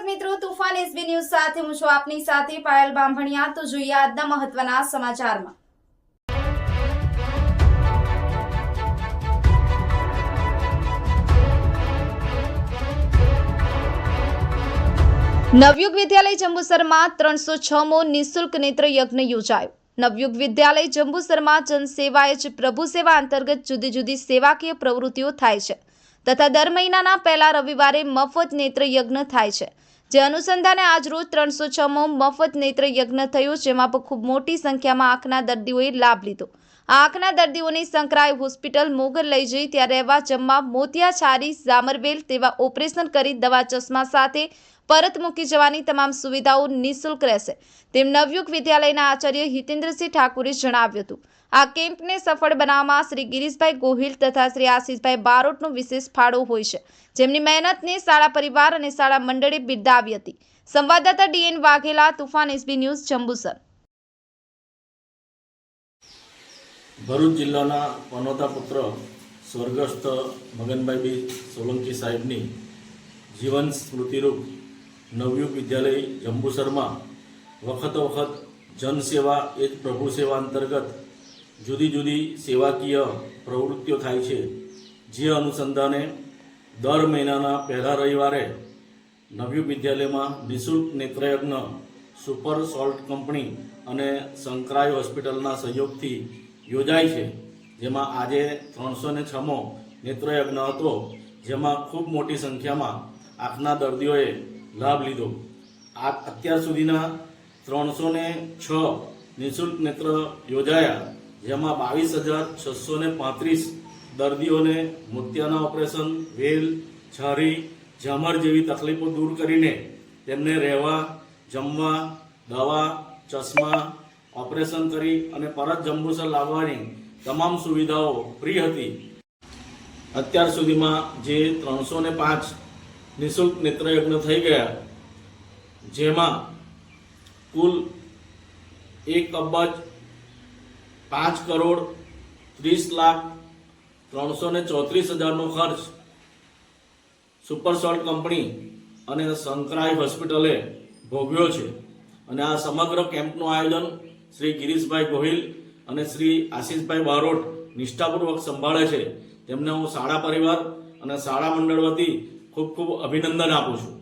રહ્યું તુફાન SB news સાથે હું છું આપની સાથે પાયલ બાંભણિયા. તો જોઈએ આજના મહત્વના સમાચારમાં. નવયુગ વિદ્યાલય જંબુસરમાં ત્રણસો છમો નિઃશુલ્ક નેત્ર યજ્ઞ યોજાયો. નવયુગ વિદ્યાલય જંબુસરમાં જનસેવાએ જ પ્રભુ સેવા અંતર્ગત જુદી જુદી સેવાકીય પ્રવૃત્તિઓ થાય છે. તથા દર મહિનાના પહેલા રવિવારે મફત નેત્ર યજ્ઞ થાય છે. જે અનુસંધાને આજરોજ ત્રણસો છમો મફત નેત્ર યજ્ઞ થયો, જેમાં ખૂબ મોટી સંખ્યામાં આંખના દર્દીઓએ લાભ લીધો. આ આંખના દર્દીઓને સંકરાય હોસ્પિટલ મોગલ લઈ જઈ ત્યાં રહેવા જમવા મોતિયા છારી ઝામરવેલ તેવા ઓપરેશન કરી દવા ચશ્મા સાથે પરત મૂકી જવાની તમામ સુવિધાઓ નિઃશુલ્ક રહેશે. તેમ નવયુગ વિદ્યાલયના આચાર્ય હિતેન્દ્રસિંહ ઠાકુરે જણાવ્યું હતું. આ કેમ્પને સફળ બનાવવામાં શ્રી ગિરીશભાઈ ગોહિલ તથા શ્રી આશીષભાઈ બારોટનો વિશેષ ફાળો હોય છે. જેમની મહેનતને શાળા પરિવાર અને શાળા મંડળે બિરદાવી હતી. સંવાદદાતા DN Vaghela, Toofan SB news, Jambusar. Bharuch જિલ્લાના પનોતા પુત્ર સ્વર્ગસ્થ મગનભાઈ બી સોલંકી સાહેબની જીવન સ્મૃતિરૂપ નવયુગ વિદ્યાલય જંબુસરમાં વખત વખત જનસેવા એ જ પ્રભુ સેવા અંતર્ગત જુદી જુદી સેવાકીય પ્રવૃત્તિઓ થાય છે. જે અનુસંધાને દર મહિનાના પહેલા રવિવારે નવયુગ વિદ્યાલયમાં નિઃશુલ્ક નેત્રયજ્ઞ, સુપર સોલ્ટ કંપની અને સંકરાય હોસ્પિટલના સહયોગથી યોજાય છે. જેમાં આજે ત્રણસો ને છમો નેત્રયજ્ઞ હતો, જેમાં ખૂબ મોટી સંખ્યામાં આંખના દર્દીઓએ લાભ લીધો. આ અત્યાર સુધીના ત્રણસો ને છ નિઃશુલ્ક નેત્ર યોજાયા. જેમાં બાવીસ હજાર છસો ને પાંત્રીસ દર્દીઓને મોતિયાના ઓપરેશન, વેલ, છરી, ઝામર જેવી તકલીફો દૂર કરીને તેમને રહેવા, જમવા, દવા, ચશ્મા, ઓપરેશન કરી અને પરત જંબુસર લાવવાની તમામ સુવિધાઓ ફ્રી હતી. અત્યાર સુધીમાં જે ત્રણસો ને પાંચ નિઃશુલ્ક નેત્રયજ્ઞ થઈ ગયા, જેમાં કુલ એક અબજ પાંચ કરોડ ત્રીસ લાખ ત્રણસો ને ચોત્રીસ હજારનો ખર્ચ સુપર સોલ્ટ કંપની અને સંકરાઈ હોસ્પિટલે ભોગવ્યો છે. અને આ સમગ્ર કેમ્પનું આયોજન શ્રી ગિરીશભાઈ ગોહિલ અને શ્રી આશીષભાઈ બારોટ નિષ્ઠાપૂર્વક સંભાળે છે. તેમને હું શાળા પરિવાર અને શાળા મંડળ વતી ખૂબ ખૂબ અભિનંદન આપું છું.